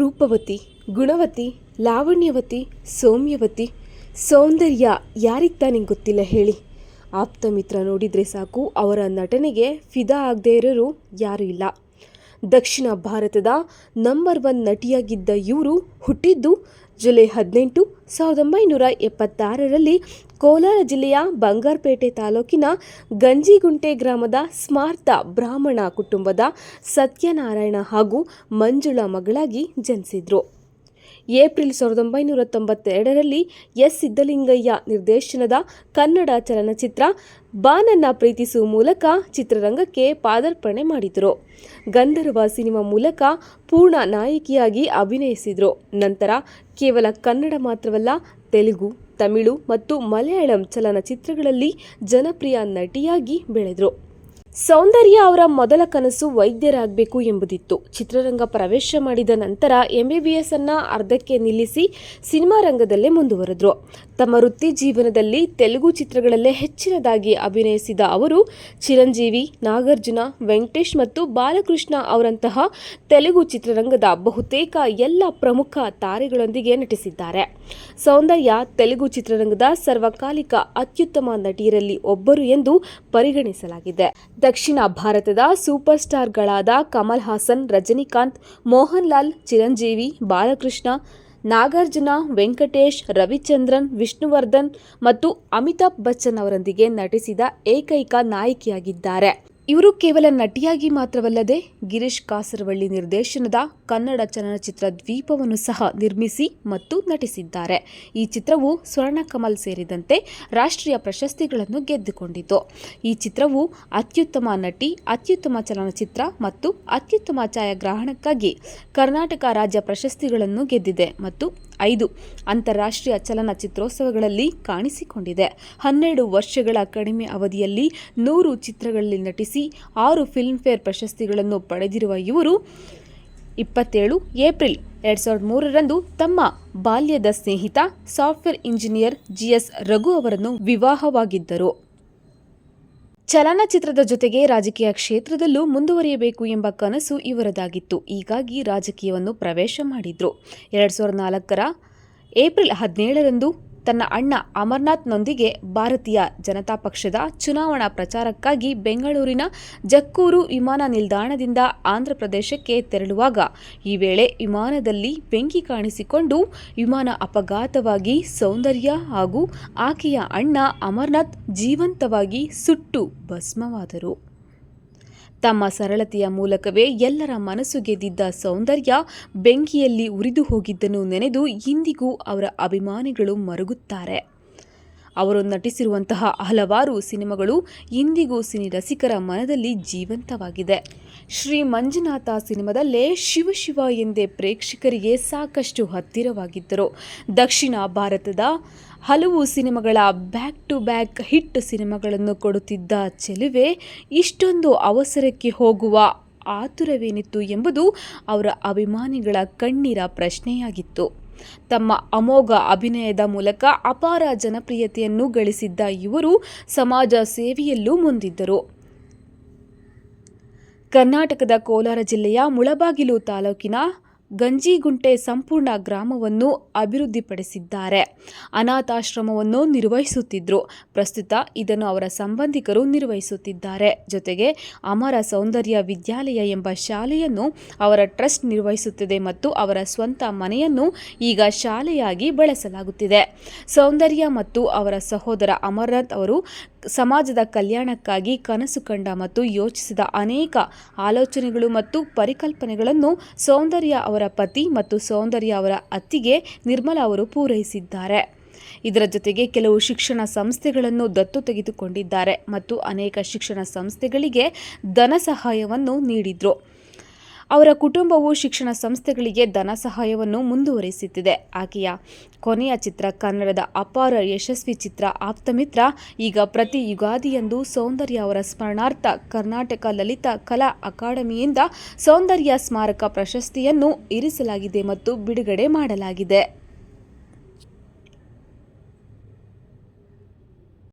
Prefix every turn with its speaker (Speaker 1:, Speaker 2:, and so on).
Speaker 1: ರೂಪವತಿ, ಗುಣವತಿ, ಲಾವಣ್ಯವತಿ, ಸೌಮ್ಯವತಿ, ಸೌಂದರ್ಯ ಯಾರಿಗೆ ತಾನೇ ಗೊತ್ತಿಲ್ಲ ಹೇಳಿ. ಆಪ್ತ ಮಿತ್ರ ನೋಡಿದರೆ ಸಾಕು, ಅವರ ನಟನೆಗೆ ಫಿದಾ ಆಗದೇ ಇರೋರು ಯಾರೂ ಇಲ್ಲ. ದಕ್ಷಿಣ ಭಾರತದ ನಂಬರ್ ಒನ್ ನಟಿಯಾಗಿದ್ದ ಇವರು ಹುಟ್ಟಿದ್ದು ಜುಲೈ ಹದಿನೆಂಟು, ಸಾವಿರದ ಒಂಬೈನೂರ ಎಪ್ಪತ್ತಾರರಲ್ಲಿ ಕೋಲಾರ ಜಿಲ್ಲೆಯ ಬಂಗಾರಪೇಟೆ ತಾಲೂಕಿನ ಗಂಜಿಗುಂಟೆ ಗ್ರಾಮದ ಸ್ಮಾರ್ತ ಬ್ರಾಹ್ಮಣ ಕುಟುಂಬದ ಸತ್ಯನಾರಾಯಣ ಹಾಗೂ ಮಂಜುಳಾ ಮಗಳಾಗಿ ಜನಿಸಿದ್ರು. ಏಪ್ರಿಲ್ ಸಾವಿರದ ಒಂಬೈನೂರ ತೊಂಬತ್ತೆರಡರಲ್ಲಿ ಎಸ್. ಸಿದ್ದಲಿಂಗಯ್ಯ ನಿರ್ದೇಶನದ ಕನ್ನಡ ಚಲನಚಿತ್ರ ಬಾನನ್ನ ಪ್ರೀತಿಸುವ ಮೂಲಕ ಚಿತ್ರರಂಗಕ್ಕೆ ಪಾದಾರ್ಪಣೆ ಮಾಡಿದರು. ಗಂಧರ್ವ ಸಿನಿಮಾ ಮೂಲಕ ಪೂರ್ಣ ನಾಯಕಿಯಾಗಿ ಅಭಿನಯಿಸಿದರು. ನಂತರ ಕೇವಲ ಕನ್ನಡ ಮಾತ್ರವಲ್ಲ, ತೆಲುಗು ತಮಿಳು ಮತ್ತು ಮಲಯಾಳಂ ಚಲನಚಿತ್ರಗಳಲ್ಲಿ ಜನಪ್ರಿಯ ನಟಿಯಾಗಿ ಬೆಳೆದರು. ಸೌಂದರ್ಯ ಅವರ ಮೊದಲ ಕನಸು ವೈದ್ಯರಾಗಬೇಕು ಎಂಬುದಿತ್ತು. ಚಿತ್ರರಂಗ ಪ್ರವೇಶ ಮಾಡಿದ ನಂತರ ಎಂಬಿಬಿಎಸ್ ಅನ್ನು ಅರ್ಧಕ್ಕೆ ನಿಲ್ಲಿಸಿ ಸಿನಿಮಾ ರಂಗದಲ್ಲೇ ಮುಂದುವರೆದ್ರು. ತಮ್ಮ ವೃತ್ತಿ ಜೀವನದಲ್ಲಿ ತೆಲುಗು ಚಿತ್ರಗಳಲ್ಲೇ ಹೆಚ್ಚಿನದಾಗಿ ಅಭಿನಯಿಸಿದ ಅವರು, ಚಿರಂಜೀವಿ, ನಾಗಾರ್ಜುನ, ವೆಂಕಟೇಶ್ ಮತ್ತು ಬಾಲಕೃಷ್ಣ ಅವರಂತಹ ತೆಲುಗು ಚಿತ್ರರಂಗದ ಬಹುತೇಕ ಎಲ್ಲ ಪ್ರಮುಖ ತಾರೆಗಳೊಂದಿಗೆ ನಟಿಸಿದ್ದಾರೆ. ಸೌಂದರ್ಯ ತೆಲುಗು ಚಿತ್ರರಂಗದ ಸರ್ವಕಾಲಿಕ ಅತ್ಯುತ್ತಮ ನಟಿಯರಲ್ಲಿ ಒಬ್ಬರು ಎಂದು ಪರಿಗಣಿಸಲಾಗಿದೆ. ದಕ್ಷಿಣ ಭಾರತದ ಸೂಪರ್ ಸ್ಟಾರ್ಗಳಾದ ಕಮಲ್ ಹಾಸನ್, ರಜನಿಕಾಂತ್ ಮೋಹನ್ ಲಾಲ್ ಚಿರಂಜೀವಿ, ಬಾಲಕೃಷ್ಣ, ನಾಗಾರ್ಜುನ, ವೆಂಕಟೇಶ್, ರವಿಚಂದ್ರನ್, ವಿಷ್ಣುವರ್ಧನ್ ಮತ್ತು ಅಮಿತಾಬ್ ಬಚ್ಚನ್ ಅವರೊಂದಿಗೆ ನಟಿಸಿದ ಏಕೈಕ ನಾಯಕಿಯಾಗಿದ್ದಾರೆ. ಇವರು ಕೇವಲ ನಟಿಯಾಗಿ ಮಾತ್ರವಲ್ಲದೆ ಗಿರೀಶ್ ಕಾಸರವಳ್ಳಿ ನಿರ್ದೇಶನದ ಕನ್ನಡ ಚಲನಚಿತ್ರ ದ್ವೀಪವನ್ನು ಸಹ ನಿರ್ಮಿಸಿ ಮತ್ತು ನಟಿಸಿದ್ದಾರೆ. ಈ ಚಿತ್ರವು ಸ್ವರ್ಣ ಕಮಲ್ ಸೇರಿದಂತೆ ರಾಷ್ಟ್ರೀಯ ಪ್ರಶಸ್ತಿಗಳನ್ನು ಗೆದ್ದುಕೊಂಡಿತು. ಈ ಚಿತ್ರವು ಅತ್ಯುತ್ತಮ ನಟಿ, ಅತ್ಯುತ್ತಮ ಚಲನಚಿತ್ರ ಮತ್ತು ಅತ್ಯುತ್ತಮ ಛಾಯಾಗ್ರಹಣಕ್ಕಾಗಿ ಕರ್ನಾಟಕ ರಾಜ್ಯ ಪ್ರಶಸ್ತಿಗಳನ್ನು ಗೆದ್ದಿದೆ ಮತ್ತು ಐದು ಅಂತಾರಾಷ್ಟ್ರೀಯ ಚಲನಚಿತ್ರೋತ್ಸವಗಳಲ್ಲಿ ಕಾಣಿಸಿಕೊಂಡಿದೆ. ಹನ್ನೆರಡು ವರ್ಷಗಳ ಕಡಿಮೆ ಅವಧಿಯಲ್ಲಿ ನೂರು ಚಿತ್ರಗಳಲ್ಲಿ ನಟಿಸಿ, ಆರು ಫಿಲ್ಮ್ಫೇರ್ ಪ್ರಶಸ್ತಿಗಳನ್ನು ಪಡೆದಿರುವ ಇವರು ಇಪ್ಪತ್ತೇಳು ಏಪ್ರಿಲ್ ಎರಡು ಸಾವಿರದ ಮೂರರಂದು ತಮ್ಮ ಬಾಲ್ಯದ ಸ್ನೇಹಿತ ಸಾಫ್ಟ್ವೇರ್ ಇಂಜಿನಿಯರ್ ಜಿಎಸ್ ರಘು ಅವರನ್ನು ವಿವಾಹವಾಗಿದ್ದರು. ಚಲನಚಿತ್ರದ ಜೊತೆಗೆ ರಾಜಕೀಯ ಕ್ಷೇತ್ರದಲ್ಲೂ ಮುಂದುವರಿಯಬೇಕು ಎಂಬ ಕನಸು ಇವರದಾಗಿತ್ತು. ಹೀಗಾಗಿ ರಾಜಕೀಯವನ್ನು ಪ್ರವೇಶ ಮಾಡಿದ್ರು. ಎರಡು ಸಾವಿರದ ನಾಲ್ಕರ ಏಪ್ರಿಲ್ ಹದಿನೇಳರಂದು ತನ್ನ ಅಣ್ಣ ಅಮರ್ನಾಥ್ನೊಂದಿಗೆ ಭಾರತೀಯ ಜನತಾ ಪಕ್ಷದ ಚುನಾವಣಾ ಪ್ರಚಾರಕ್ಕಾಗಿ ಬೆಂಗಳೂರಿನ ಜಕ್ಕೂರು ವಿಮಾನ ನಿಲ್ದಾಣದಿಂದ ಆಂಧ್ರಪ್ರದೇಶಕ್ಕೆ ತೆರಳುವಾಗ ಈ ವೇಳೆ ವಿಮಾನದಲ್ಲಿ ಬೆಂಕಿ ಕಾಣಿಸಿಕೊಂಡು ವಿಮಾನ ಅಪಘಾತವಾಗಿ ಸೌಂದರ್ಯ ಹಾಗೂ ಆಕೆಯ ಅಣ್ಣ ಅಮರ್ನಾಥ್ ಜೀವಂತವಾಗಿ ಸುಟ್ಟು ಭಸ್ಮವಾದರು. ತಮ್ಮ ಸರಳತೆಯ ಮೂಲಕವೇ ಎಲ್ಲರ ಮನಸ್ಸು ಗೆದ್ದಿದ್ದ ಸೌಂದರ್ಯ ಬೆಂಕಿಯಲ್ಲಿ ಉರಿದು ಹೋಗಿದ್ದನ್ನು ನೆನೆದು ಇಂದಿಗೂ ಅವರ ಅಭಿಮಾನಿಗಳು ಮರುಗುತ್ತಾರೆ. ಅವರು ನಟಿಸಿರುವಂತಹ ಹಲವಾರು ಸಿನಿಮಾಗಳು ಇಂದಿಗೂ ಸಿನಿ ರಸಿಕರ ಮನದಲ್ಲಿ ಜೀವಂತವಾಗಿದೆ. ಶ್ರೀ ಮಂಜುನಾಥ ಸಿನಿಮಾದಲ್ಲೇ ಶಿವಶಿವ ಶಿವ ಎಂದೇ ಪ್ರೇಕ್ಷಕರಿಗೆ ಸಾಕಷ್ಟು ಹತ್ತಿರವಾಗಿದ್ದರು. ದಕ್ಷಿಣ ಭಾರತದ ಹಲವು ಸಿನಿಮಾಗಳ ಬ್ಯಾಕ್ ಟು ಬ್ಯಾಕ್ ಹಿಟ್ ಸಿನಿಮಾಗಳನ್ನು ಕೊಡುತ್ತಿದ್ದ ಚೆಲುವೆ ಇಷ್ಟೊಂದು ಅವಸರಕ್ಕೆ ಹೋಗುವ ಆತುರವೇನಿತ್ತು ಎಂಬುದು ಅವರ ಅಭಿಮಾನಿಗಳ ಕಣ್ಣೀರ ಪ್ರಶ್ನೆಯಾಗಿತ್ತು. ತಮ್ಮ ಅಮೋಘ ಅಭಿನಯದ ಮೂಲಕ ಅಪಾರ ಜನಪ್ರಿಯತೆಯನ್ನು ಗಳಿಸಿದ್ದ ಇವರು ಸಮಾಜ ಸೇವೆಯಲ್ಲೂ ಮುಂದಿದ್ದರು. ಕರ್ನಾಟಕದ ಕೋಲಾರ ಜಿಲ್ಲೆಯ ಮುಳಬಾಗಿಲು ತಾಲೂಕಿನ ಗಂಜಿಗುಂಟೆ ಸಂಪೂರ್ಣ ಗ್ರಾಮವನ್ನು ಅಭಿವೃದ್ಧಿಪಡಿಸಿದ್ದಾರೆ. ಅನಾಥಾಶ್ರಮವನ್ನು ನಿರ್ವಹಿಸುತ್ತಿದ್ದರು ಪ್ರಸ್ತುತ ಇದನ್ನು ಅವರ ಸಂಬಂಧಿಕರು ನಿರ್ವಹಿಸುತ್ತಿದ್ದಾರೆ. ಜೊತೆಗೆ ಅಮರ ಸೌಂದರ್ಯ ವಿದ್ಯಾಲಯ ಎಂಬ ಶಾಲೆಯನ್ನು ಅವರ ಟ್ರಸ್ಟ್ ನಿರ್ವಹಿಸುತ್ತಿದೆ ಮತ್ತು ಅವರ ಸ್ವಂತ ಮನೆಯನ್ನು ಈಗ ಶಾಲೆಯಾಗಿ ಬಳಸಲಾಗುತ್ತಿದೆ. ಸೌಂದರ್ಯ ಮತ್ತು ಅವರ ಸಹೋದರ ಅಮರನಾಥ್ ಅವರು ಸಮಾಜದ ಕಲ್ಯಾಣಕ್ಕಾಗಿ ಕನಸು ಕಂಡ ಮತ್ತು ಯೋಚಿಸಿದ ಅನೇಕ ಆಲೋಚನೆಗಳು ಮತ್ತು ಪರಿಕಲ್ಪನೆಗಳನ್ನು ಸೌಂದರ್ಯ ಅವರ ಪತಿ ಮತ್ತು ಸೌಂದರ್ಯ ಅವರ ಅತ್ತಿಗೆ ನಿರ್ಮಲಾ ಅವರು ಪೂರೈಸಿದ್ದಾರೆ. ಇದರ ಜೊತೆಗೆ ಕೆಲವು ಶಿಕ್ಷಣ ಸಂಸ್ಥೆಗಳನ್ನು ದತ್ತು ತೆಗೆದುಕೊಂಡಿದ್ದಾರೆ ಮತ್ತು ಅನೇಕ ಶಿಕ್ಷಣ ಸಂಸ್ಥೆಗಳಿಗೆ ಧನ ಸಹಾಯವನ್ನು ನೀಡಿದ್ರು. ಅವರ ಕುಟುಂಬವು ಶಿಕ್ಷಣ ಸಂಸ್ಥೆಗಳಿಗೆ ಧನ ಸಹಾಯವನ್ನು ಮುಂದುವರಿಸುತ್ತಿದೆ. ಆಕೆಯ ಕೊನೆಯ ಚಿತ್ರ ಕನ್ನಡದ ಅಪಾರ ಯಶಸ್ವಿ ಚಿತ್ರ ಆಪ್ತಮಿತ್ರ. ಈಗ ಪ್ರತಿ ಯುಗಾದಿಯಂದು ಸೌಂದರ್ಯ ಅವರ ಸ್ಮರಣಾರ್ಥ ಕರ್ನಾಟಕ ಲಲಿತ ಕಲಾ ಅಕಾಡೆಮಿಯಿಂದ ಸೌಂದರ್ಯ ಸ್ಮಾರಕ ಪ್ರಶಸ್ತಿಯನ್ನು ಇರಿಸಲಾಗಿದೆ ಮತ್ತು ಬಿಡುಗಡೆ ಮಾಡಲಾಗಿದೆ.